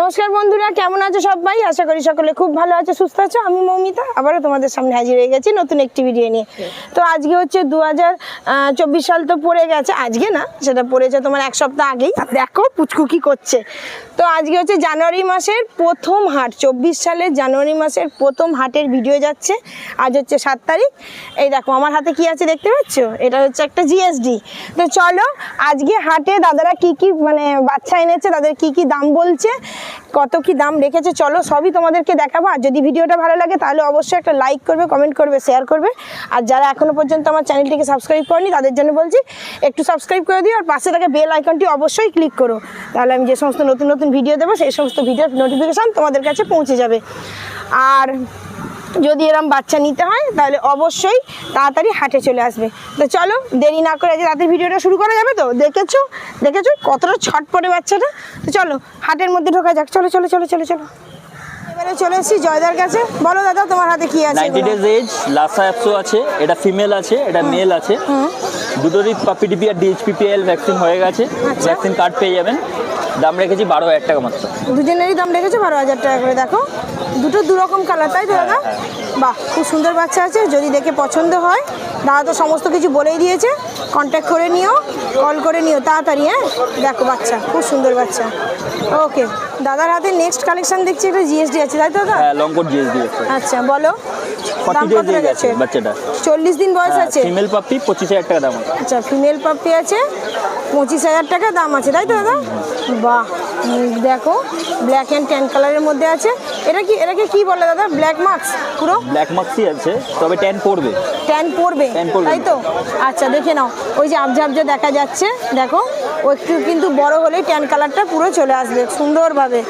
নমস্কার বন্ধুরা, কেমন আছো সবাই? আশা করি সকলে খুব ভালো আছো, সুস্থ আছো। আমি মৌমিতা, আবারও তোমাদের সামনে হাজির হয়ে গেছি নতুন একটি ভিডিও নিয়ে। তো আজকে হচ্ছে দু হাজার চব্বিশ সাল তো পড়ে গেছে। আজকে না, সেটা পড়েছে তোমার এক সপ্তাহ আগেই। দেখো পুচকু কি করছে। তো আজকে হচ্ছে জানুয়ারি মাসের প্রথম হাট, চব্বিশ সালের জানুয়ারি মাসের প্রথম হাটের ভিডিও যাচ্ছে। আজ হচ্ছে সাত তারিখ। এই দেখো, আমার হাতে কি আছে দেখতে পাচ্ছ? এটা হচ্ছে একটা জিএসডি তো চলো, আজকে হাটে দাদারা কি কি মানে বাচ্চা এনেছে, তাদের কি কি দাম বলছে কত কি দাম রেখেছে, চলো সবই তোমাদেরকে দেখাবো। আর যদি ভিডিওটা ভালো লাগে, তাহলে অবশ্যই একটা লাইক করবে কমেন্ট করবে শেয়ার করবে। আর যারা এখনও পর্যন্ত আমার চ্যানেলটিকে সাবস্ক্রাইব করেনি, তাদের জন্য বলছি, একটু সাবস্ক্রাইব করে দিও, আর পাশে থাকে বেল আইকনটি অবশ্যই ক্লিক করো। তাহলে আমি যে সমস্ত নতুন নতুন ভিডিও দেবো, সেই সমস্ত ভিডিওর নোটিফিকেশান তোমাদের কাছে পৌঁছে যাবে। আর যদি এরম বাচ্চা নিতে হয় তাহলে অবশ্যই তাড়াতাড়ি হাটে চলে আসবে। তো চলো দেরি না করে আজকে রাতের ভিডিওটা শুরু করা যাবে তো? দেখেছ? দেখেছ কতটা ছট পড়ে বাচ্চাটা? তো চলো হাটের মধ্যে ঢোকা যাক। চলো চলো চলো চলো চলো। এবারে চলে এসেছি জয়দার কাছে। বলো দাদা তোমার হাতে কি আছে? ডেজ এজ লাসা অ্যাপসো আছে এটা ফিমেল আছে এটা মেল আছে। দুটোরই পাপিডিপি আর ডিএইচপিপিএল ভ্যাকসিন হয়ে গেছে। আচ্ছা। ভ্যাকসিন কার্ড পেয়ে যাবেন। দাম রেখেছি বারো হাজার টাকা মাত্র। দুজনেরই দাম রেখেছো বারো হাজার টাকা করে দেখো। দুটো দু রকম কালার তাই তো দাদা? বাহ খুব সুন্দর বাচ্চা আছে যদি দেখে পছন্দ হয় দাদা তো সমস্ত কিছু বলেই দিয়েছে। কন্ট্যাক্ট করে নিও কল করে নিও তাড়াতাড়ি হ্যাঁ? দেখো বাচ্চা খুব সুন্দর বাচ্চা। ওকে দাদার হাতে নেক্সট কালেকশন দেখছি একটা জিএসডি আছে তাই তো দাদা? হ্যাঁ জিএসডি আছে। আচ্ছা বলো দাম কত এজ বাচ্চাটা চল্লিশ দিন বয়স আছে। ফিমেল পাপ্পি পঁচিশ হাজার টাকা দাম আচ্ছা ফিমেল পাপ্পি আছে পঁচিশ হাজার টাকা দাম আছে তাই তো দাদা? বাহ দেখো ব্ল্যাক অ্যান্ড ট্যান কালারের মধ্যে আছে। এটা কি এটাকে কি বলে দাদা? ব্ল্যাক মার্কস পুরো? ব্ল্যাক মাক্সই আছে তবে ট্যান পড়বে। ট্যান পড়বে? তাই তো? আচ্ছা দেখে নাও। ওই যে আবজা আবজা দেখা যাচ্ছে দেখো। ও একটু কিন্তু বড় হলেই ট্যান কালারটা পুরো চলে আসবে সুন্দরভাবে।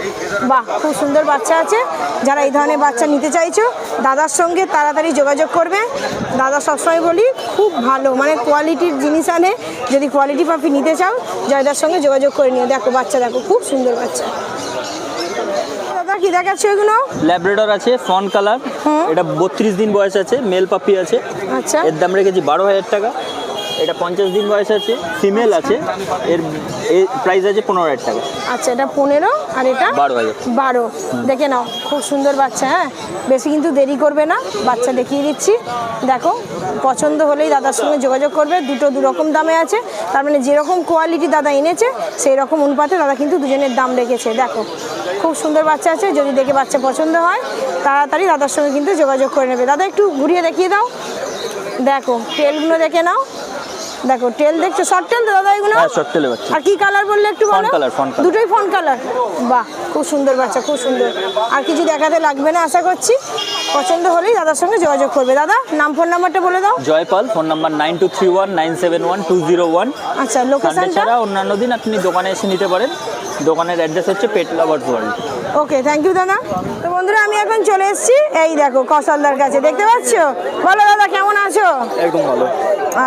বাহ খুব সুন্দর বাচ্চা আছে। যারা এই ধরনের বাচ্চা নিতে চাইছো দাদার সঙ্গে তাড়াতাড়ি যোগাযোগ করবে। দাদা সবসময় বলি খুব ভালো মানে কোয়ালিটির জিনিস আনে। যদি কোয়ালিটি পাপি নিতে চাও জয়দার সঙ্গে যোগাযোগ করে নিও। দেখো বাচ্চা দেখো খুব সুন্দর বাচ্চা। দাদা কি দেখাচ্ছ এগুলো ল্যাব্রেডর আছে ফন কালার এটা বত্রিশ দিন বয়স আছে মেল পাপ্পি আছে। আচ্ছা। এর দাম রেখেছি বারো হাজার টাকা। এটা পঞ্চাশ দিন বয়স আছে ফিমেল আছে। এর এর প্রাইস আছে পনেরো হাজার টাকা। আচ্ছা এটা পনেরো আর এটা বারো হাজার। বারো। দেখে নাও খুব সুন্দর বাচ্চা হ্যাঁ? বেশি কিন্তু দেরি করবে না বাচ্চা দেখিয়ে দিচ্ছি। দেখো পছন্দ হলেই দাদার সঙ্গে যোগাযোগ করবে দুটো দু রকম দামে আছে। তার মানে যেরকম কোয়ালিটি দাদা এনেছে সেই রকম অনুপাতে দাদা কিন্তু দুজনের দাম রেখেছে। দেখো খুব সুন্দর বাচ্চা আছে, যদি দেখে বাচ্চা পছন্দ হয়, তাড়াতাড়ি দাদার সঙ্গে কিন্তু যোগাযোগ করে নেবে। দাদা, একটু ঘুরিয়ে দেখিয়ে দাও। দেখো, তেলগুলো দেখে নাও। দেখো টেল দেখছ? শর্ট টেল দাদা এগুলো? হ্যাঁ শর্ট টেলে বাচ্চা আর কি কালার বললে একটু বলো? color, fawn color। দুটোই ফোন কালার বাহ খুব সুন্দর বাচ্চা খুব সুন্দর। আর কিছু দেখাতে লাগবে না আশা করছি। পছন্দ হলেই দাদার সঙ্গে যোগাযোগ করবে। দাদা নাম ফোন নাম্বারটা বলে দাও। Jaypal phone number nine two three one nine seven one two zero one আচ্ছা সানডে লোকেশনটা ছাড়া অন্যান্য দিন আপনি দোকানে এসে নিতে পারেন। দোকানের অ্যাড্রেস হচ্ছে pet lovers world okay thank you দাদা। তো বন্ধুরা আমি এখন চলে এসেছি। এই দেখো কসালদার কাছে। দেখতে পাচ্ছ? বলো দাদা কেমন আছো? একদম ভালো।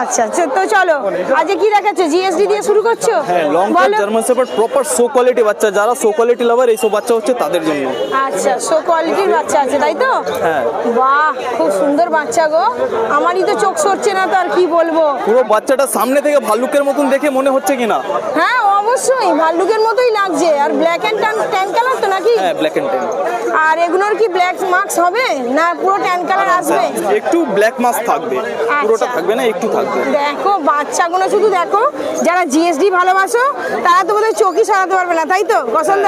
আচ্ছা তো চলো আজকে কি দেখাচ্ছ? জিএসডি দিয়ে শুরু করছ? হ্যাঁ long German shepherd proper so quality বাচ্চা। যারা সো কোয়ালিটি লাভার এইসব বাচ্চা হচ্ছে তাদের জন্য। আচ্ছা সো কোয়ালিটির বাচ্চা আছে তাই তো? হ্যাঁ। বাহ খুব সুন্দর বাচ্চা গো। আমারই তো চোখ সরছে না তো আর কি বলব? পুরো বাচ্চাটা সামনে থেকে ভাল্লুকের মতন দেখে মনে হচ্ছে কি না হ্যাঁ অবশ্যই। ভাল্লুকের মতোই লাগছে। আর black and tan tan colour তো নাকি? হ্যাঁ ব্ল্যাক অ্যান্ড টেন আর এগুলোর কি ব্ল্যাক মার্কস হবে? না পুরো ট্যান কালার আসবে? একটু ব্ল্যাক মাস থাকবে। পুরোটা আচ্ছা। থাকবে না একটু থাকবে। দেখো বাচ্চাগুলো শুধু দেখো যারা জিএসডি ভালোবাসো তারা তো বোধহয় চোখই সরাতে পারবে না তাই তো পছন্দ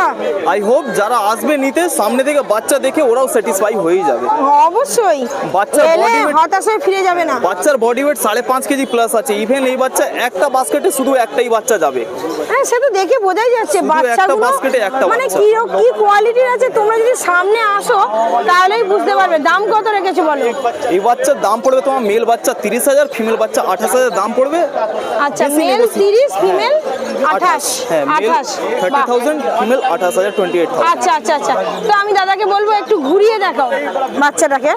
আই হোপ যারা আসবে নিতে সামনে থেকে বাচ্চা দেখে ওরাও স্যাটিসফাই হয়েই যাবে। অবশ্যই। বাচ্চার এলে body হতাশ হয়ে ফিরে যাবে না। বাচ্চার বডি ওয়েট সাড়ে পাঁচ কেজি প্লাস আছে। ইভেন এই বাচ্চা একটা বাস্কেটে শুধু একটাই বাচ্চা যাবে। হ্যাঁ সে তো দেখে বোঝাই যাচ্ছে বাচ্চাগুলো বাস্কেটে একটা মানে বাচ্চা। কি কি কোয়ালিটির আছে তোমরা যদি সামনে আসো তাহলেই বুঝতে পারবে। দাম কত রেখেছো বলো? এই বাচ্চার দাম পড়বে তোমার মেল বাচ্চা তিরিশ হাজার ফিমেল বাচ্চা আঠাশ হাজার দাম পড়বে? আচ্ছা মেল তিরিশ ফিমেল আঠাশ। হ্যাঁ আঠাশ। থার্টি থাউজেন্ড ফিমেল আঠাশ হাজার টোয়েন্টি এইট আচ্ছা আচ্ছা আচ্ছা। তো আমি দাদাকে বলব একটু ঘুরিয়ে দেখাও বাচ্চাটাকে।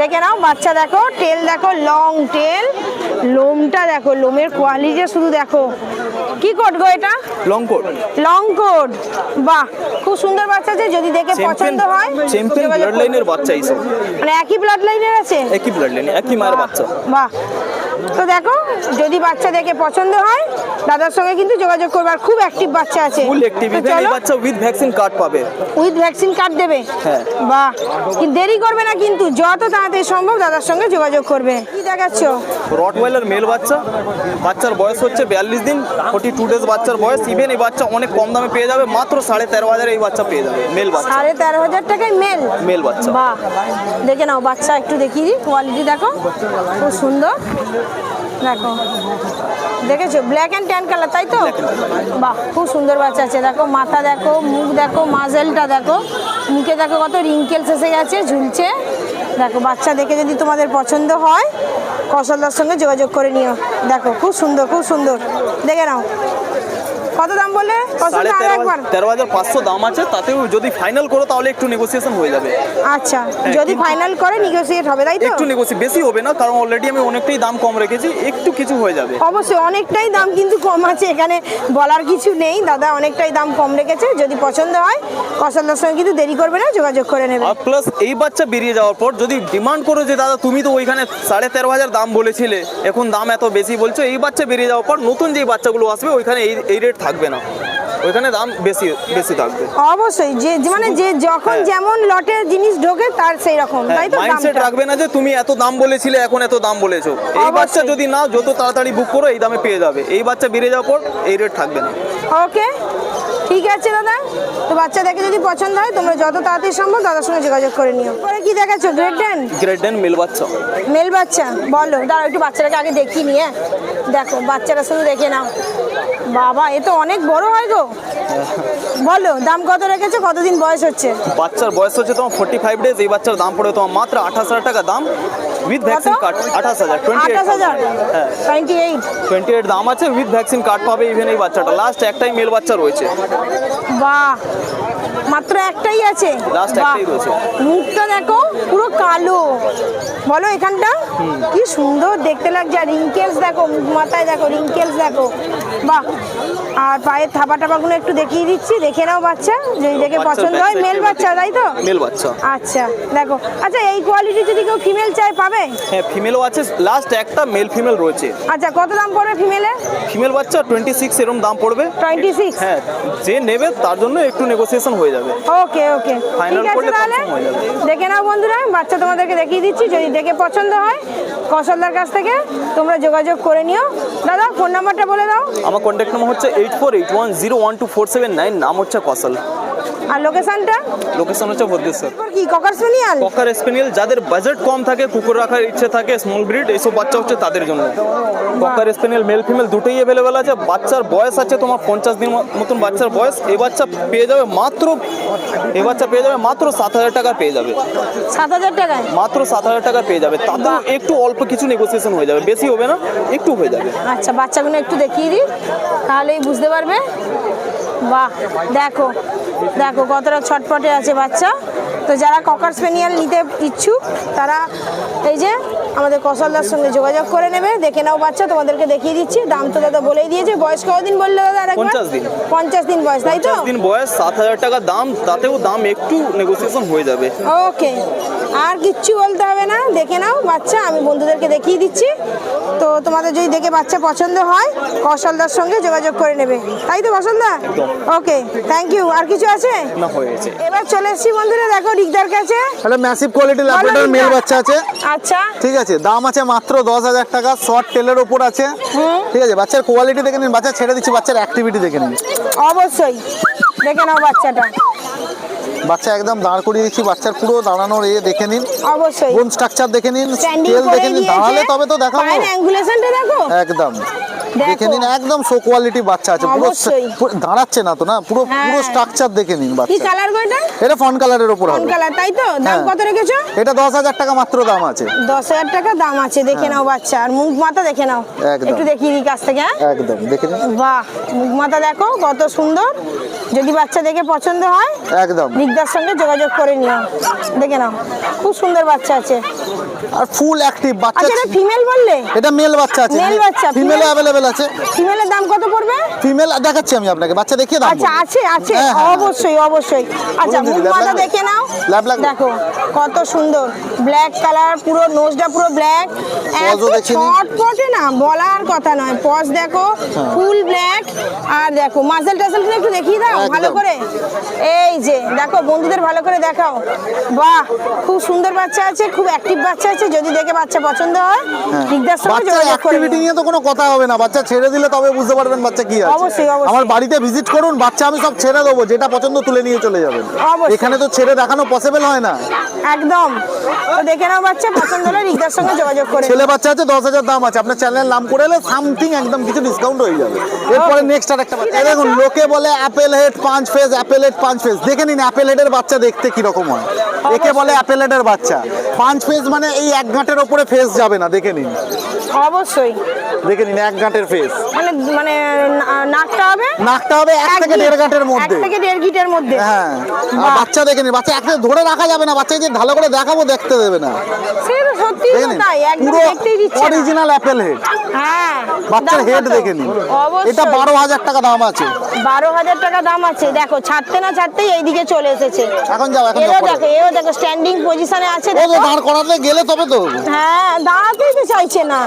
দেখে নাও বাচ্চা দেখো টেল দেখো লং টেল লোমটা দেখো লোমের কোয়ালিটি শুধু দেখো। কি কোট গো এটা? লং কোট লং কোট বাহ খুব সুন্দর বাচ্চা যে যদি দেখে পছন্দ হয়। চ্যাম্পিয়ন ব্লাড লাইনের বাচ্চা এইসব মানে একই ব্লাড লাইনের আছে? একই ব্লাড লাইন একই মার বাচ্চা। বাহ। তো দেখো যদি বাচ্চা দেখে পছন্দ হয় দাদার সঙ্গে কিন্তু যোগাযোগ করবে আর খুব অ্যাক্টিভ বাচ্চা আছে। ফুল অ্যাক্টিভ এই বাচ্চা উইথ ভ্যাকসিন কার্ড পাবে। উইথ ভ্যাকসিন কার্ড দেবে? হ্যাঁ। বাহ। কিন্তু দেরি করবে না কিন্তু যত তাড়াতাড়ি সম্ভব দাদার সঙ্গে যোগাযোগ করবে। কি দেখাচ্ছ? রটওয়েলার মেল বাচ্চা। বাচ্চার বয়স হচ্ছে বিয়াল্লিশ দিন ফোর্টি টু ডেজ বাচ্চার বয়স। ইভেন এই বাচ্চা অনেক কম দামে পেয়ে যাবে মাত্র সাড়ে তেরো হাজারে এই বাচ্চা পেয়ে যাবে মেল বাচ্চা। সাড়ে তেরো হাজার টাকায় মেল মেল বাচ্চা। বাহ। দেখে নাও বাচ্চা একটু দেখিয়ে দিই। কোয়ালিটি দেখো। খুব সুন্দর। দেখো। দেখেছ? ব্ল্যাক অ্যান্ড ট্যান কালার তাই তো? বাহ খুব সুন্দর বাচ্চা আছে। দেখো মাথা দেখো মুখ দেখো মাজেলটা দেখো। মুখে দেখো কত রিঙ্কেলস এসে গেছে ঝুলছে। দেখো বাচ্চা দেখে যদি তোমাদের পছন্দ হয় কৌশলদার সঙ্গে যোগাযোগ করে নিও। দেখো খুব সুন্দর খুব সুন্দর। দেখে নাও। কত দাম বলে সাড়ে তেরো হাজার পাঁচশো দাম আছে তাতেও যদি ফাইনাল করো তাহলে একটু নেগোসিয়েশন হয়ে যাবে। আচ্ছা যদি ফাইনাল করে নিগোসিয়েট হবে তাই তো? একটু নেগোসি বেশি হবে না কারণ অলরেডি আমি অনেকটাই দাম কম রেখেছি একটু কিছু হয়ে যাবে। অবশ্যই অনেকটাই দাম কিন্তু কম আছে এখানে বলার কিছু নেই দাদা অনেকটাই দাম কম রেখেছে যদি পছন্দ হয় কসালদার সঙ্গে কিন্তু দেরি করবে না যোগাযোগ করে নেবে। আর প্লাস এই বাচ্চা বেরিয়ে যাওয়ার পর যদি ডিমান্ড করো যে দাদা তুমি তো ওইখানে সাড়ে তেরো হাজার দাম বলেছিলে এখন দাম এত বেশি বলছো এই বাচ্চা বেরিয়ে যাওয়ার পর নতুন যে বাচ্চাগুলো আসবে ওইখানে এই এই রেট থাকবে না। ওইখানে দাম বেশি বেশি থাকবে। অবশ্যই যে মানে যে যখন হ্যাঁ। যেমন লটে জিনিস ঢোকে তার সেই রকম তাই তো মাইন্ডসেট রাখবে না যে তুমি এত দাম বলেছিলে এখন এত দাম বলেছ। এই বাচ্চা যদি নাও যত তাড়াতাড়ি বুক করো এই দামে পেয়ে যাবে। এই বাচ্চা বেড়ে যাওয়ার পর এই রেট থাকবে না। ওকে ঠিক আছে দাদা? তো বাচ্চা দেখে যদি পছন্দ হয় তোমরা যত তাড়াতাড়ি সম্ভব দাদার সঙ্গে যোগাযোগ করে নিও। পরে কি দেখাচ্ছ? Great Dane great Dane male বাচ্চা। মেল বাচ্চা? বলো দাঁড়াও একটু বাচ্চাটাকে আগে দেখিয়ে নিয়ে। দেখো বাচ্চাটা শুধু দেখে নাও। বাবা এ তো অনেক বড় হয় গো। বলো দাম কত রেখেছো? কতদিন বয়স হচ্ছে? বাচ্চার বয়স হচ্ছে তোমার ফোর্টি ফাইভ ডেজ এই বাচ্চার দাম পড়ে তোমার মাত্র আঠাশ হাজার টাকা দাম। উইথ ভ্যাকসিন কার্ড আঠাশ হাজার twenty twenty eight twenty eight দাম আছে উইথ ভ্যাকসিন কার্ড পাবে ইভেন এই বাচ্চাটা। লাস্ট একটাই মেল বাচ্চা রয়েছে। বাহ। মাত্র একটাই আছে। Last একটাই রয়েছে। মুখটা দেখো পুরো কালো। বলো এখানটা? কি সুন্দর দেখতে লাগছে। আর রিঙ্কেলস দেখো মাথায় দেখো রিঙ্কেলস দেখো। বাহ। আর পায়ের থাপা টাপাগুলো একটু দেখিয়ে দিচ্ছি দেখে নাও বাচ্চা। যদি দেখে পছন্দ হয় মেল বাচ্চা তাই তো? মেল বাচ্চা। আচ্ছা দেখো। আচ্ছা এই কোয়ালিটি যদি কেউ ফিমেল চায় পাবে? হ্যাঁ ফিমেলও আছে। লাস্ট একটা মেল ফিমেল রয়েছে। আচ্ছা কত দাম পড়বে ফিমেলে ফিমেল বাচ্চা টোয়েন্টি সিক্স এরকম দাম পড়বে। টোয়েন্টি সিক্স হ্যাঁ যে নেবে তার জন্য একটু নেগোসিয়েশন হয়ে যাবে। ওকে ওকে Final ঠিক আছে তাহলে? যাবে। দেখে নাও বন্ধুরা বাচ্চা তোমাদেরকে দেখিয়ে দিচ্ছি যদি দেখে পছন্দ হয় কৌশলদার কাছ থেকে তোমরা যোগাযোগ করে নিও। দাদা ফোন নাম্বারটা বলে দাও। আমার কন্ট্যাক্ট নাম্বার হচ্ছে eight four eight one zero one two four seven nine নাম হচ্ছে কসল আর লোকেশনটা লোকেশন হচ্ছে ভদ্রেশ্বর। কি ককার সোনিয়াল ককার স্পেনিয়াল যাদের বাজেট কম থাকে কুকুর রাখার ইচ্ছে থাকে স্মল ব্রিড এইসব বাচ্চা হচ্ছে তাদের জন্য। ককার স্পেনিয়াল মেল ফিমেল দুটোই অ্যাভেলেবেল আছে। বাচ্চার বয়স আছে তোমার পঞ্চাশ দিন মতন বাচ্চার বয়স। এই বাচ্চা পেয়ে যাবে মাত্র এই বাচ্চা পেয়ে যাবে মাত্র সাত হাজার টাকা পেয়ে যাবে। সাত হাজার টাকায়? মাত্র সাত হাজার টাকা পেয়ে যাবে। তাতেও একটু অল্প কিছু নেগোসিয়েশন হয়ে যাবে। বেশি হবে না একটু হয়ে যাবে। আচ্ছা বাচ্চাগুলো একটু দেখিয়ে দিই তাহলেই বুঝতে পারবে। বাহ দেখো দেখো কতটা ছটপটে আছে বাচ্চা। তো যারা ককার স্পেনিয়াল নিতে ইচ্ছুক তারা এই যে আমাদের কসলদার সঙ্গে যোগাযোগ করে নেবে। দেখে নাও বাচ্চা তোমাদেরকে দেখিয়ে দিচ্ছি। দাম তো দাদা বলেই দিয়েছে। বয়স কতদিন বললে দাদা আরেকবার? পঞ্চাশ দিন। পঞ্চাশ দিন বয়স তাই তো? দিন বয়স সাত হাজার টাকা দাম তাতেও দাম একটু নেগোসিয়েশন হয়ে যাবে। ওকে আর কিচ্ছু বলতে হবে না। দেখে নাও বাচ্চা আমি বন্ধুদেরকে দেখিয়ে দিচ্ছি। তো তোমাদের যদি দেখে বাচ্চা পছন্দ হয় কসলদার সঙ্গে যোগাযোগ করে নেবে। তাই তো কৌশলদা? ওকে থ্যাংক ইউ আর কিছু আছে? না হয়ে গেছে। এবার চলে এসেছি বন্ধুরা দেখো রিকদার কাছে। তাহলে ম্যাসিভ কোয়ালিটি ল্যাবরেটর মেল বাচ্চা আছে। আচ্ছা। ঠিক আছে দাম আছে মাত্র দশ হাজার টাকা শর্ট টেলের ওপর আছে। ঠিক আছে বাচ্চার কোয়ালিটি দেখে নিন বাচ্চা ছেড়ে দিচ্ছি বাচ্চার অ্যাক্টিভিটি দেখে নিন। অবশ্যই দেখে নাও বাচ্চাটা। বাচ্চা একদম দাঁড় করিয়ে দিচ্ছি বাচ্চার পুরো দাঁড়ানোর এ দেখে নিন। অবশ্যই। বোন স্ট্রাকচার দেখে নিন তেল দেখে নিন দাঁড়ালে তবে তো দেখাবো। অ্যাঙ্গুলেশনটা দেখো একদম। দেখো। নিন একদম শো কোয়ালিটি বাচ্চা আছে। পুরো। দাঁড়াচ্ছে না তো না? পুরো হ্যাঁ। পুরো স্ট্রাকচার দেখে নিন কি কালার গো এটা? এটা ফন কালারের কোন হবে। কালার তাই তো? দাম হ্যাঁ। কত রেখেছো? এটা দশ হাজার টাকা মাত্র দাম আছে। দশ হাজার টাকা দাম আছে দেখে নাও বাচ্চা। আর মুখ মাথা দেখে নাও। একদম। একটু দেখিয়ে দিই কাছ থেকে হ্যাঁ? একদম দেখে নিন। বাহ মুখ মাথা দেখো কত সুন্দর। যদি বাচ্চা দেখে পছন্দ হয় একদম। দিকদার সঙ্গে যোগাযোগ করে নিও। দেখে নাও খুব সুন্দর বাচ্চা আছে। আর ফুল অ্যাক্টিভ বাচ্চা আচ্ছা এটা ফিমেল বললে? এটা মেল বাচ্চা আছে। মেল বাচ্চা, ফিমেল female- অ্যাভেলেবেল আছে? ফিমেলের দাম কত পড়বে? ফিমেল দেখাচ্ছি আমি আপনাকে বাচ্চা দেখিয়ে দাম আচ্ছা আছে আছে। হ্যাঁ, হ্যাঁ, হ্যাঁ। অবশ্যই অবশ্যই। আচ্ছা বলুন মুখ মাথা দেখে নাও। ল্যাব লাগবে দেখো কত সুন্দর। ব্ল্যাক কালার পুরো নোজটা পুরো ব্ল্যাক দেখে না বলার কথা নয়। পজ দেখো। ফুল ব্ল্যাক আর দেখো মাসেল টাসেল একটু দেখিয়ে দাও ভালো করে। এই যে দেখো বন্ধুদের ভালো করে দেখাও। বাহ খুব সুন্দর বাচ্চা আছে খুব অ্যাক্টিভ বাচ্চা আছে। যদি দেখে বাচ্চা পছন্দ হয় দিকদার সঙ্গে বাচ্চার যোগাযোগ করে নিয়ে তো কোনো কথা হবে না বাচ্চা ছেড়ে দিলে তবে বুঝতে পারবেন বাচ্চা কি আছে। আমার বাড়িতে ভিজিট করুন বাচ্চা আমি সব ছেড়ে দেবো যেটা পছন্দ তুলে নিয়ে চলে যাবেন। এখানে তো ছেড়ে দেখানো পসিবল হয় না। একদম। তো দেখে নাও বাচ্চা পছন্দ হলে দিকদার সঙ্গে যোগাযোগ করে ছেলে বাচ্চা আছে দশ হাজার দাম আছে। আপনার চ্যানেলের নাম করে এলে সামথিং একদম কিছু ডিসকাউন্ট হয়ে যাবে। এরপরে নেক্সট আর একটা বাচ্চা। দেখুন লোকে বলে অ্যাপেল হেড পাঁচ ফেজ অ্যাপেল হেড পাঁচ ফেজ দেখে নিন অ্যাপেল হেডের বাচ্চা দেখতে কীরকম হয়। একে বলে অ্যাপেল হেডের বাচ্চা। পাঁচ ফেজ মানে এই এক গাঁটের ওপরে ফেজ যাবে না দেখে নিন। অবশ্যই। দেখে নিন এক গাঁটের মানে মানে নাকটা হবে? নাকটা হবে এক থেকে। দেড় মধ্যে। এক থেকে দেড় গিটের মধ্যে। হ্যাঁ। আর বাচ্চা দেখে বাচ্চা ধরে রাখা যাবে না বাচ্চাকে যে ভালো করে দেখাবো দেখতে দেবে না। সে সত্যি তাই একদম দেখতেই দিচ্ছে অরিজিনাল অ্যাপেল হেড হ্যাঁ বাচ্চার হেড? দেখে এটা বারো হাজার টাকা দাম আছে। বারো হাজার টাকা দাম আছে। দেখো ছাড়তে না ছাড়তেই এইদিকে চলে এসেছে। এখন যাও এখন এও দেখো এও দেখো স্ট্যান্ডিং পজিশনে আছে দেখো। দাঁড় করাতে গেলে তবে তো। হ্যাঁ দাঁড়াতেই তো চাইছে না।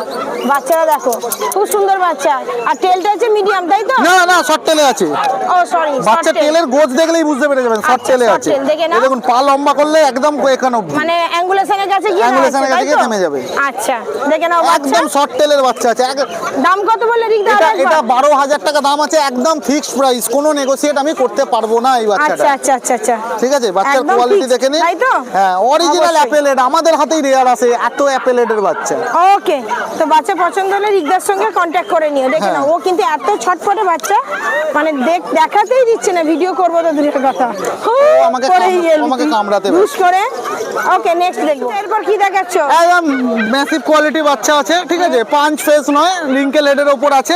বাচ্চারা দেখো খুব সুন্দর বাচ্চা আর টেলটা আছে মিডিয়াম তাই তো? না না শর্ট টেলে আছে। ও সরি বাচ্চা গোছ দেখলেই বুঝতে পেরে যাবেন শর্ট আচ্ছা, আছে। tail, দেখে নাও। এই দেখুন পা লম্বা করলে একদম এখানে অব্দি মানে কাছে গিয়ে এর কাছে? থেমে যাবে। আচ্ছা দেখে নাও একদম শর্ট টেলের বাচ্চা আছে। দাম কত বললে রিক এটা টাকা দাম আছে একদম ফিক্সড প্রাইস কোনো নেগোসিয়েট আমি করতে পারব না এই বাচ্চাটা। আচ্ছা আচ্ছা আচ্ছা আচ্ছা। ঠিক আছে? বাচ্চার কোয়ালিটি দেখে নিন। তাই তো? হ্যাঁ অরিজিনাল। অ্যাপেল আমাদের হাতেই রেয়ার আছে এত অ্যাপেল হেডের বাচ্চা। ওকে তো বাচ্চা পছন্দ হলে রিকদার সঙ্গে কন্ট্যাক্ট করে নিও দেখে হ্যাঁ। নাও। ও কিন্তু এত ছটফটে বাচ্চা মানে দেখ দেখাতেই দিচ্ছে না ভিডিও করব তো দূরের কথা। আমাকে আমাকে কামড়াতে করে। ওকে নেক্সট দেখব। এরপর কি দেখাচ্ছ? একদম ম্যাসিভ কোয়ালিটি বাচ্চা আছে ঠিক আছে? পাঁচ ফেস নয় রিঙ্কেল হেডের ওপর আছে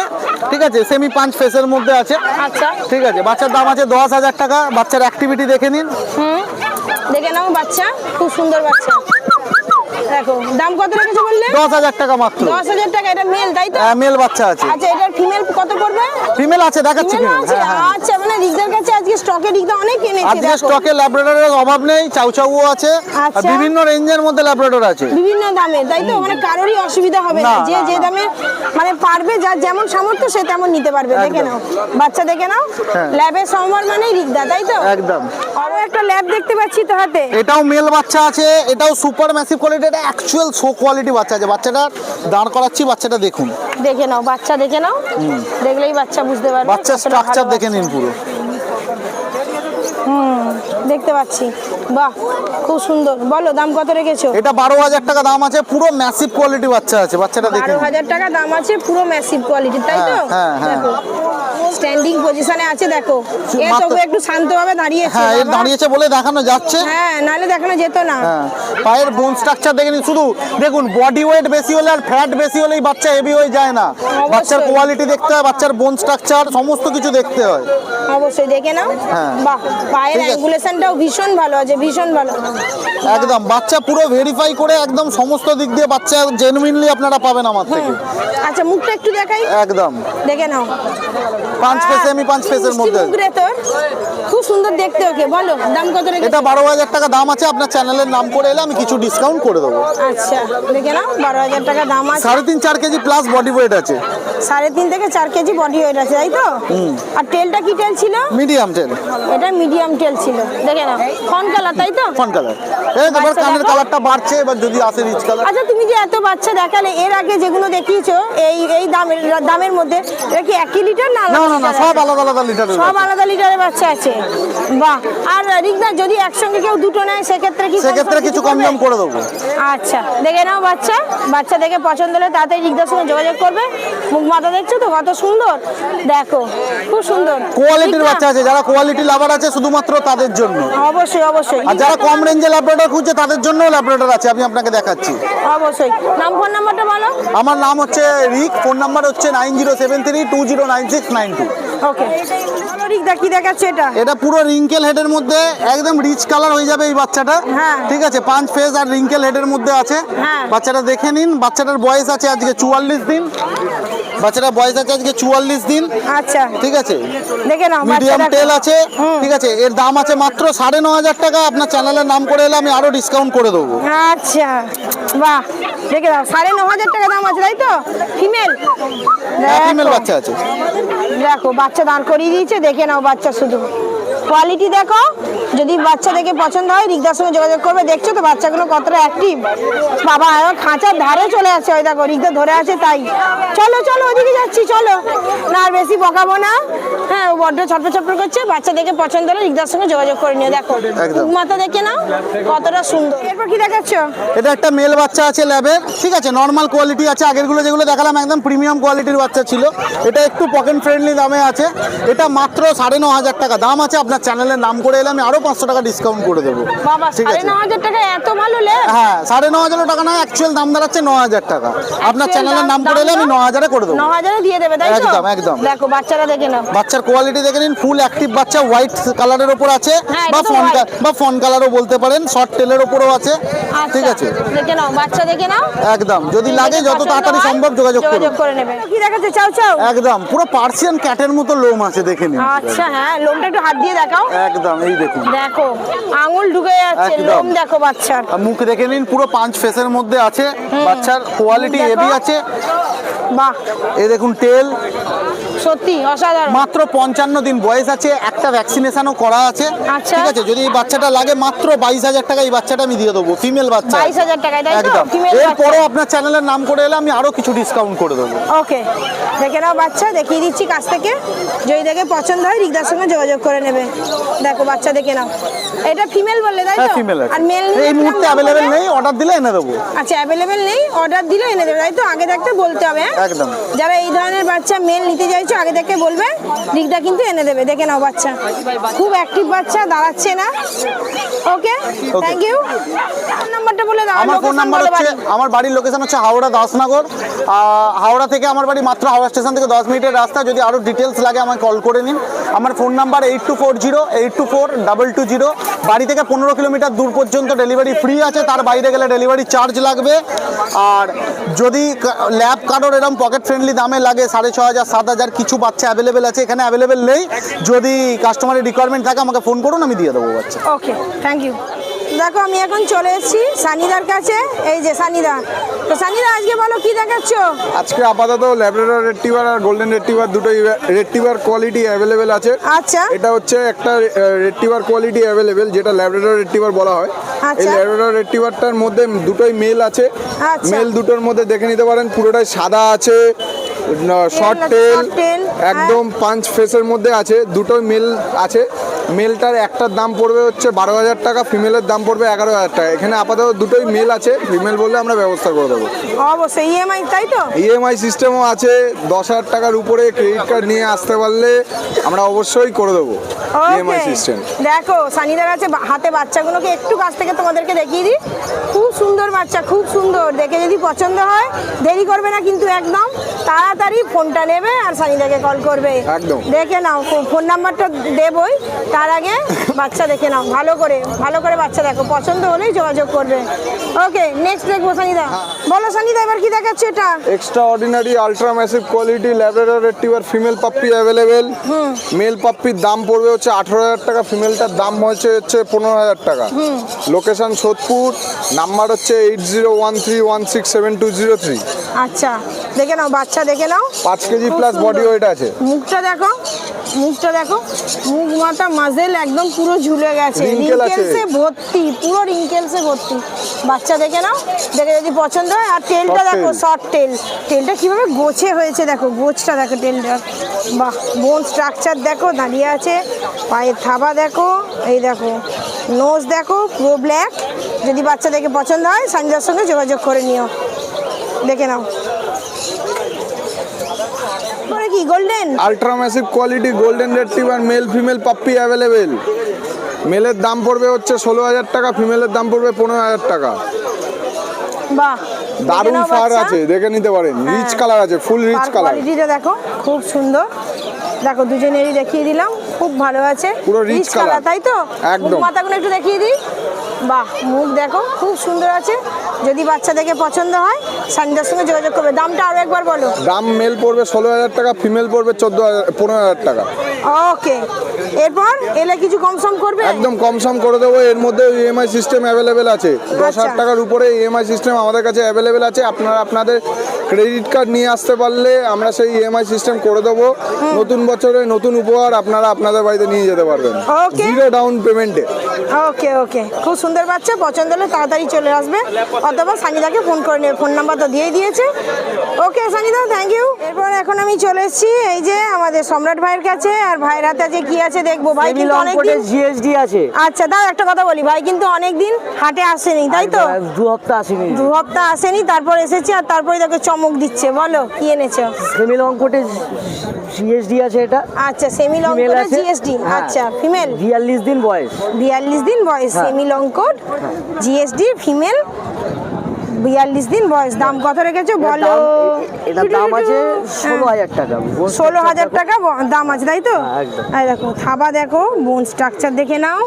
ঠিক আছে? সেমি পাঁচ ফেসের মধ্যে আছে। আচ্ছা। ঠিক আছে? বাচ্চার দাম আছে দশ হাজার টাকা। বাচ্চার অ্যাক্টিভিটি দেখে নিন। হুম। দেখে নাও বাচ্চা খুব সুন্দর বাচ্চা। দেখো দাম কত রেখেছো বললে? টাকা মাত্র। টাকা এটা মেল তাই তো? মেল বাচ্চা আছে। আচ্ছা এটার ফিমেল কত পড়বে? ফিমেল আছে দেখাচ্ছি ফিমেল ফিমেল আছে? হ্যাঁ হ্যাঁ। আচ্ছা মানে রিকদার কাছে আজকে স্টকে রিকদা অনেক এনেছে আজকে স্টকে ল্যাবরেটরের অভাব নেই আছে আর আচ্ছা। বিভিন্ন রেঞ্জের মধ্যে আছে। বিভিন্ন দামে তাই তো? মানে কারোরই অসুবিধা হবে না। যে যে দামে মানে পারবে যার যেমন সামর্থ্য সে তেমন নিতে পারবে দেখে নাও। বাচ্চা দেখে নাও। হ্যাঁ। ল্যাবের সমর মানেই রিকদা তাই তো? একদম। আরও একটা ল্যাব দেখতে পাচ্ছি তো হাতে। এটাও মেল বাচ্চা আছে এটাও সুপার ম্যাসিভ কোয়ালিটি এটা অ্যাকচুয়াল শো কোয়ালিটি বাচ্চা আছে। বাচ্চাটা দাঁড় করাচ্ছি বাচ্চাটা দেখুন। দেখে নাও বাচ্চা দেখে নাও। দেখলেই বাচ্চা বুঝতে পারবে। কতটা স্ট্রাকচার দেখে নিন পুরো। দেখতে পাচ্ছি। বাহ খুব সুন্দর। বলো দাম কত রেখেছো? এটা বারো হাজার টাকা দাম আছে পুরো ম্যাসিভ কোয়ালিটি বাচ্চা আছে। বাচ্চাটা দেখে বারো হাজার টাকা দাম আছে পুরো ম্যাসিভ কোয়ালিটি তাই তো? হ্যাঁ, হ্যাঁ, হ্যাঁ। স্ট্যান্ডিং পজিশনে আছে দেখো। এ তবু একটু শান্তভাবে দাঁড়িয়েছে হ্যাঁ এর দাঁড়িয়েছে বলে দেখানো যাচ্ছে। হ্যাঁ নাহলে দেখানো যেত না। হ্যাঁ পায়ের বোন স্ট্রাকচার দেখে নিন শুধু দেখুন বডি ওয়েট বেশি হলে আর ফ্যাট বেশি হলেই বাচ্চা হেভি হয়ে যায় না। বাচ্চার কোয়ালিটি দেখতে হয় বাচ্চার বোন স্ট্রাকচার সমস্ত কিছু দেখতে হয়। অবশ্যই দেখে নাও। হ্যাঁ। বাহ পায়ের অ্যাঙ্গুলেশনটাও ভীষণ ভালো আছে ভীষণ ভালো। একদম বাচ্চা পুরো ভেরিফাই করে একদম সমস্ত দিক দিয়ে বাচ্চা জেনুইনলি আপনারা পাবেন আমার থেকে। আচ্ছা মুখটা একটু দেখাই। একদম। দেখে নাও। পাঁচ পেসে আমি পাঁচ পেসের মধ্যে। খুব সুন্দর দেখতে ওকে বলো দাম কত রেখেছো এটা বারো হাজার টাকা দাম আছে আপনার চ্যানেলের নাম করে এলে আমি কিছু ডিসকাউন্ট করে দেবো। আচ্ছা দেখে নাও বারো হাজার টাকা দাম আছে। সাড়ে তিন চার কেজি প্লাস বডি ওয়েট আছে। সাড়ে তিন থেকে চার কেজি বডি ওয়েট আছে তাই তো? আর তেলটা কি তেল ছিল? মিডিয়াম টেন এটা মিডিয়াম তেল ছিল দেখে নাও। ফন কালার তাই তো? ফন কালার এই বাচ্চা কানের কালারটা বাড়ছে এবার যদি আসে রিচ কালার আচ্ছা তুমি যে এত বাচ্চা দেখালে এর আগে যেগুলো দেখিয়েছো এই এই দামের দামের মধ্যে এটা কি একই লিটার না না না সব আলাদা আলাদা লিটারের সব আলাদা লিটারের বাচ্চা আছে। বাহ আর রিকদা যদি একসঙ্গে কেউ দুটো নেয় সেক্ষেত্রে কি সেক্ষেত্রে কিছু কম দাম করে দেবো। আচ্ছা দেখে নাও বাচ্চা। বাচ্চা দেখে পছন্দ হলে তাড়াতাড়ি রিকদার সঙ্গে যোগাযোগ করবে। মুখ মাথা দেখছ তো কত সুন্দর? দেখো খুব সুন্দর। কোয়ালিটির বাচ্চা আছে যারা কোয়ালিটি লাভার আছে শুধুমাত্র তাদের জন্য। অবশ্যই অবশ্যই। আর যারা কম রেঞ্জে ল্যাবরেটর খুঁজছে তাদের জন্য ল্যাবরেটর আছে আমি আপনাকে দেখাচ্ছি। অবশ্যই। নাম ফোন নাম্বারটা বলো। আমার নাম হচ্ছে রিক ফোন নাম্বার হচ্ছে nine zero seven three two zero nine six nine okay রিকদা কি দেখাচ্ছে এটা? এটা পুরো রিঙ্কেল হেডের মধ্যে একদম রিচ কালার হয়ে যাবে এই বাচ্চাটা। হ্যাঁ। ঠিক আছে? পাঁচ ফেস আর রিঙ্কেল হেডের মধ্যে আছে। হ্যাঁ। বাচ্চাটা দেখে নিন। বাচ্চাটার বয়স আছে আজকে চুয়াল্লিশ দিন। বাচ্চাটা বয়স আছে আজকে চুয়াল্লিশ দিন। আচ্ছা। ঠিক আছে? দেখে নাও মিডিয়াম তেল টেল আছে। ঠিক আছে? এর দাম আছে মাত্র সাড়ে ন হাজার টাকা। আপনার চ্যানেলের নাম করে এলে আমি আরও ডিসকাউন্ট করে দেবো। আচ্ছা। বাহ। দেখে দাও সাড়ে ন হাজার টাকা দাম আছে তাই তো? ফিমেল ফিমেল বাচ্চা আছে। দেখো বাচ্চা দাঁড় করিয়ে দিয়েছে। দেখে নাও বাচ্চা শুধু। কোয়ালিটি দেখো। যদি বাচ্চা দেখে পছন্দ হয় রিকদার সঙ্গে যোগাযোগ করবে। দেখছ তো বাচ্চাগুলো কতটা অ্যাক্টিভ বাবা খাঁচার ধারে চলে আসে ওই দেখো রিকদা ধরে আছে তাই। চলো চলো ওদিকে যাচ্ছি চলো। না আর বেশি বকাবো না। হ্যাঁ ও বড্ড ছটফট ছটফট করছে। বাচ্চা দেখে পছন্দ হলে রিকদার সঙ্গে যোগাযোগ করে নিও। দেখো একদম। মাথা দেখে নাও কতটা সুন্দর। এরপর কি দেখাচ্ছ? এটা একটা মেল বাচ্চা আছে ল্যাবের ঠিক আছে? নর্মাল কোয়ালিটি আছে। আগেরগুলো যেগুলো দেখালাম একদম প্রিমিয়াম কোয়ালিটির বাচ্চা ছিল। এটা একটু পকেট ফ্রেন্ডলি দামে আছে। এটা মাত্র সাড়ে ন হাজার টাকা। দাম আছে আপনার চ্যানেলের নাম করে এলে আমি আরও পাঁচশো টাকা ডিসকাউন্ট করে দেবো। ঠিক আছে? হ্যাঁ সাড়ে ন হাজার টাকা না অ্যাকচুয়াল দাম দাঁড়াচ্ছে ন হাজার টাকা। আপনার চ্যানেলের নাম করে এলে আমি ন হাজারে করে দেবো। ন হাজারে দিয়ে দেবে তাই একদম, একদম। দেখো বাচ্চারা দেখে নাও। বাচ্চার কোয়ালিটি দেখে নিন ফুল অ্যাক্টিভ বাচ্চা হোয়াইট কালারের ওপর আছে হ্যাঁ, বা ফন বা ফন কালারও বলতে পারেন শর্ট টেলের ওপরও আছে ঠিক আছে? আচ্ছা, দেখে নাও বাচ্চা দেখে নাও। একদম যদি লাগে যত তাড়াতাড়ি সম্ভব যোগাযোগ যোগাযোগ করে নেবে। কি দেখাচ্ছে? চাও চাও। একদম পুরো পার্সিয়ান ক্যাটের মতো লোম আছে দেখে নিন। আচ্ছা হ্যাঁ লোমটা একটু হাত দিয়ে দেখাও। একদম এই দেখুন। দেখো আঙুল ঢুকে যাচ্ছে একদম। লোম দেখো বাচ্চার। মুখ দেখে নিন পুরো পাঁচ ফেসের মধ্যে আছে বাচ্চার কোয়ালিটি। হেভি আছে। বাহ। এই দেখুন টেল সত্যি অসাধারণ। মাত্র পঞ্চান্ন দিন বয়স আছে একটা ভ্যাকসিনেশনও করা আছে। আচ্ছা। ঠিক আছে যদি এই বাচ্চাটা লাগে মাত্র বাইশ হাজার টাকা এই বাচ্চাটা আমি দিয়ে দেবো ফিমেল বাচ্চা। 22,000 টাকায়, তাই তো? একদম। Female আপনার চ্যানেলের নাম করে এলে আমি আরও কিছু ডিসকাউন্ট করে দেবো। ওকে দেখে নাও বাচ্চা দেখিয়ে দিচ্ছি কাছ থেকে। যদি দেখে পছন্দ হয় রিকদার সঙ্গে যোগাযোগ করে নেবে। দেখো বাচ্চা দেখে নাও। এটা ফিমেল বললে তাই হ্যাঁ তো? ফিমেল আর মেল এই মুহূর্তে অ্যাভেলেবেল নেই অর্ডার দিলে এনে দেবো। আচ্ছা অ্যাভেলেবেল নেই অর্ডার দিলে এনে দেবে তাই তো? আগে থাকতে বলতে হবে হ্যাঁ? একদম। যারা এই ধরনের বাচ্চা মেল নিতে চাইছো আগে থেকে বলবে? দিকটা কিন্তু এনে দেবে। দেখে নাও বাচ্চা। খুব অ্যাক্টিভ বাচ্চা দাঁড়াচ্ছে না। ওকে থ্যাংক ইউ নাম্বারটা বলে দাও। আমার ফোন নাম্বার হচ্ছে আমার বাড়ির লোকেশন হচ্ছে হাওড়া দাসনগর। হাওড়া থেকে আমার বাড়ি মাত্র হাওড়া স্টেশন থেকে দশ মিনিটের রাস্তা। যদি আরও ডিটেলস লাগে আমাকে কল করে নিন। আমার phone number eight two four zero eight two four double two zero বাড়ি থেকে পনেরো কিলোমিটার দূর পর্যন্ত ডেলিভারি ফ্রি আছে। তার বাইরে গেলে ডেলিভারি চার্জ লাগবে। আর যদি ল্যাব কারোর এরকম পকেট ফ্রেন্ডলি দামে লাগে সাড়ে ছ হাজার সাত হাজার কিছু বাচ্চা অ্যাভেলেবেল আছে এখানে অ্যাভেলেবেল নেই। যদি কাস্টমারের রিকোয়ারমেন্ট থাকে আমাকে ফোন করুন আমি দিয়ে দেবো বাচ্চা। ওকে থ্যাংক ইউ দেখো আমি এখন চলে এসেছি সানিদার কাছে। এই যে সানিদা। তো সানিদা আজকে বলো কি দেখাচ্ছ? আজকে আপাতত ল্যাবরেটর রেড আর গোল্ডেন রেড দুটোই রেড কোয়ালিটি অ্যাভেলেবেল আছে। আচ্ছা। এটা হচ্ছে একটা রেড কোয়ালিটি অ্যাভেলেবেল যেটা ল্যাবরেটর রেড বলা হয়। এই আচ্ছা। ল্যাবরেটর রেড মধ্যে দুটোই মেল আছে। আচ্ছা। মেল দুটোর মধ্যে দেখে নিতে পারেন পুরোটাই সাদা আছে শর্ট টেল। একদম পাঁচ ফেসের মধ্যে আছে দুটো মিল আছে মেলটার একটার দাম পড়বে হচ্ছে বারো হাজার টাকা ফিমেলের দাম পড়বে এগারো হাজার টাকা। এখানে আপাতত দুটোই মেল আছে ফিমেল বললে আমরা ব্যবস্থা করে দেবো। অবশ্যই ইএমআই তাই তো? ইএমআই সিস্টেমও আছে দশ হাজার টাকার উপরে ক্রেডিট কার্ড নিয়ে আসতে পারলে আমরা অবশ্যই করে দেবো ইএমআই সিস্টেম দেখো সানিদার বা- হাতে বাচ্চাগুলোকে একটু কাছ থেকে তোমাদেরকে দেখিয়ে দিই। খুব সুন্দর বাচ্চা খুব সুন্দর। দেখে যদি পছন্দ হয় দেরি করবে না কিন্তু একদম তাড়াতাড়ি ফোনটা নেবে আর সানিদাকে কল করবে। একদম। দেখে নাও ফোন নাম্বারটা দেবই। তার আগে বাচ্চা দেখে নাও ভালো করে ভালো করে বাচ্চা দেখো পছন্দ হলেই যোগাযোগ করবে। ওকে নেক্সট দেখব সানিদা বলো সানিদা এবার কি দেখাচ্ছে এটা? Extraordinary ultra massive quality labrador retriever female puppy available male পাপ্পির দাম পড়বে হচ্ছে আঠারো হাজার টাকা ফিমেলটার দাম হয়েছে হচ্ছে পনেরো হাজার টাকা। লোকেশন সোদপুর নাম্বার হচ্ছে eight zero one three one six seven two zero three আচ্ছা দেখে নাও বাচ্চা দেখে নাও। পাঁচ কেজি প্লাস বডি ওয়েট আছে। মুখটা দেখো মুখটা দেখো মুখ মাথা মাঝেল একদম পুরো ঝুলে গেছে। রিঙ্কেলসে ভর্তি পুরো রিঙ্কেলসে ভর্তি। বাচ্চা দেখে নাও দেখে যদি পছন্দ হয়। আর তেলটা দেখো শর্ট টেল তেলটা কীভাবে গোছে হয়েছে দেখো গোছটা দেখো তেলটা বাহ বোন স্ট্রাকচার দেখো দাঁড়িয়ে আছে। পায়ের থাবা দেখো এই দেখো। নোজ দেখো পুরো ব্ল্যাক যদি বাচ্চা দেখে পছন্দ হয় সঞ্জয়ের সঙ্গে যোগাযোগ করে নিও। দেখে নাও। পরে কি golden ultra massive quality golden retriever male female puppy available মেলের দাম পড়বে হচ্ছে ষোলো হাজার টাকা ফিমেলের দাম পড়বে পনেরো হাজার টাকা। বাহ দারুণ ফার আছে দেখে নিতে পারেন। রিচ কালার আছে ফুল রিচ কালার কোয়ালিটিটা দেখো খুব সুন্দর। দেখো দুজনেরই দেখিয়ে দিলাম খুব ভালো আছে। পুরো rich কালার তাই তো? একদম। মাথাগুলো একটু দেখিয়ে দিই। বাহ মুখ দেখো খুব সুন্দর আছে। যদি বাচ্চা দেখে পছন্দ হয় সানিদার সঙ্গে যোগাযোগ করবে। দামটা আরও একবার বলো। দাম মেল পড়বে ষোলো হাজার টাকা ফিমেল পড়বে চোদ্দ হাজার পনেরো হাজার টাকা। ওকে। এরপর এলে কিছু কম সম করবে? একদম কম সম করে দেবো এর মধ্যে ইএমআই সিস্টেম অ্যাভেলেবেল আছে। দশ হাজার আচ্ছা। টাকার উপরে ইএমআই সিস্টেম আমাদের কাছে অ্যাভেলেবেল আছে। আপনারা আপনাদের ক্রেডিট কার্ড নিয়ে আসতে পারলে আমরা সেই ইএমআই সিস্টেম করে দেবো। নতুন বছরে নতুন উপহার আপনারা আপনাদের বাড়িতে নিয়ে যেতে পারবেন. জিরো ডাউন পেমেন্টে ওকে ওকে খুব সুন্দর বাচ্চা পছন্দ হলে তাড়াতাড়ি চলে আসবে। অথবা সানিদাকে ফোন করে নেবে ফোন নাম্বার তো দিয়ে দিয়েছে। ওকে সানিদা থ্যাংক ইউ এরপর এখন আমি চলে এসেছি এই যে আমাদের সম্রাট ভাইয়ের কাছে আর ভাইয়ের হাতে যে কি আছে দেখব? ভাই কিন্তু অনেকদিন জিএসডি আছে। আচ্ছা দাও একটা কথা বলি ভাই কিন্তু অনেকদিন হাটে আসেনি তাই তো? দু হপ্তাহ আসেনি। দু সপ্তাহ আসেনি তারপর এসেছি আর তারপরে দেখো চমক দিচ্ছে বলো কি এনেছো? সেমিল অঙ্কটে জিএসডি আছে এটা। আচ্ছা সেমি লং কোটে জিএসডি। আচ্ছা ফিমেল বিয়াল্লিশ দিন বয়স। বিয়াল্লিশ দিন বয়স semi long coat GSD female বিয়াল্লিশ দিন বয়স দাম কত রেখেছো? বলো। এটা দাম আছে ষোলো হাজার টাকা ষোলো হাজার টাকা দাম আছে তাই তো? হ্যাঁ, দেখো থাবা দেখো বোন স্ট্রাকচার দেখে নাও।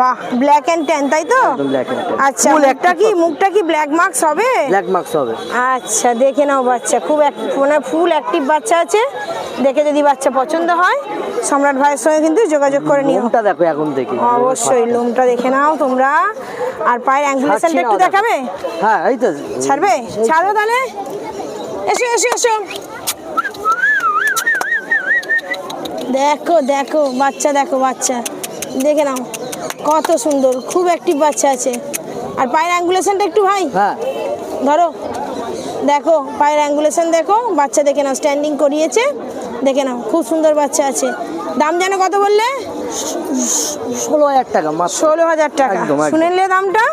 বাহ ব্ল্যাক অ্যান্ড ট্যান তাই তো। আচ্ছা মুখটা কি মুখটা কি ব্ল্যাক মার্কস হবে? ব্ল্যাক মার্কস হবে। আচ্ছা দেখে নাও বাচ্চা খুব মানে ফুল অ্যাক্টিভ বাচ্চা আছে। দেখে যদি বাচ্চা পছন্দ হয় সম্রাট ভাইয়ের সঙ্গে কিন্তু যোগাযোগ করে নিও। লোমটা দেখো এখন থেকে অবশ্যই লোমটা দেখে নাও তোমরা। আর পায়ের অ্যাঙ্গুলেশনটা একটু দেখাবে? হ্যাঁ এই তো ছাড়বে? ছাড়ো তাহলে? এসো এসো এসো। দেখো দেখো বাচ্চা দেখো বাচ্চা। দেখে নাও কত সুন্দর খুব অ্যাক্টিভ বাচ্চা আছে। আর পায়ের অ্যাঙ্গুলেশনটা একটু ভাই? হ্যাঁ। ধরো। দেখো পায়ের অ্যাঙ্গুলেশন দেখো বাচ্চা দেখে নাও স্ট্যান্ডিং করিয়েছে। দেখে নাও খুব সুন্দর বাচ্চা আছে। দাম যেন কত বললে? ষোলো হাজার টাকা ষোলো হাজার টাকা। শুনেলে দামটা?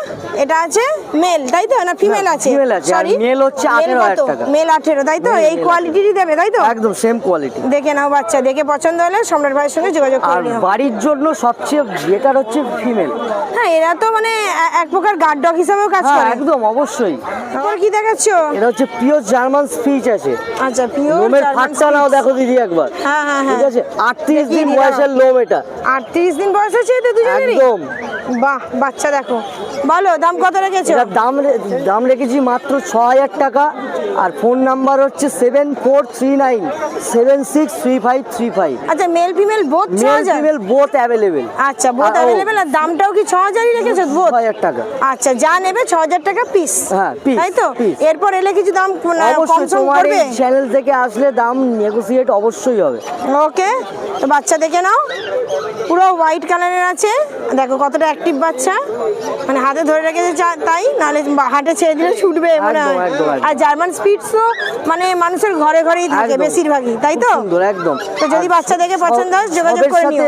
এটা আছে মেল তাই তো? না ফিমেল আছে? female আছে, আর Sorry, হচ্ছে 18,000 কত? টাকা। মেল আঠেরো তাই তো? এই কোয়ালিটিরই দেবে তাই তো? একদম সেম কোয়ালিটি দেখে নাও বাচ্চা দেখে পছন্দ হলে সম্রাট ভাইয়ের সঙ্গে যোগাযোগ আর বাড়ির জন্য সবচেয়ে বেটার হচ্ছে ফিমেল। হ্যাঁ এরা তো মানে এক প্রকার গার্ড ডগ হিসাবেও কাজ হ্যাঁ করে। একদম অবশ্যই। তারপর কি দেখাচ্ছ এটা হচ্ছে পিওর জার্মান স্পিচ আছে। আচ্ছা পিওর নাও দেখো দিদি একবার। হ্যাঁ হ্যাঁ হ্যাঁ। ঠিক আছে? আটত্রিশ দেখিয়ে দিন বয়সের লোম এটা। আটত্রিশ দিন বয়স হয়েছে এতে দুজনেরই একদম। বাহ বাচ্চা দেখো বলো দাম কত রেখেছো? দাম দাম রেখেছি মাত্র ছ হাজার টাকা আর ফোন নাম্বার হচ্ছে seven four three nine seven six three five three five আচ্ছা মেল ফিমেল বোথ ছ মেল হাজার ফিমেল বোথ অ্যাভেলেবেল আচ্ছা বোথ অ্যাভেলেবেল আর দামটাও কি ছ হাজারই রেখেছো? ছ হাজার টাকা। আচ্ছা যা নেবে ছ হাজার টাকা পিস হ্যাঁ, piece, তাই তো? এরপর এলে কিছু দাম অবশ্যই তোমার এই চ্যানেল থেকে আসলে দাম নেগোসিয়েট অবশ্যই হবে। ওকে তো বাচ্চা দেখে নাও। পুরো হোয়াইট কালারের আছে। দেখো কতটা অ্যাক্টিভ বাচ্চা। মানে হাতে ধরে রেখেছে যা- তাই? নাহলে হাটে ছেড়ে দিলে ছুটবে মনে হয়। আর জার্মান স্পিডস তো মানে মানুষের ঘরে ঘরেই থাকে বেশিরভাগই তাই তো? একদম। তো যদি বাচ্চা দেখে পছন্দ হয়, যোগাযোগ করে নিও।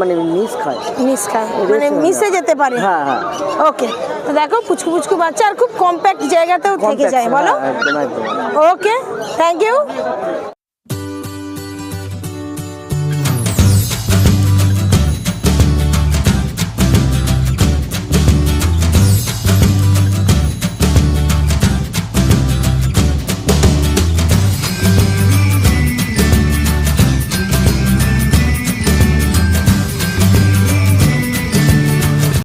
মানে মিস খায়। মিস খায় মানে মিশে যেতে পারে। হ্যাঁ হ্যাঁ। ওকে তো দেখো পুচকু পুচকু বাচ্চা আর খুব কম্প্যাক্ট জায়গাতেও থেকে যায় বলো? ওকে থ্যাংক ইউ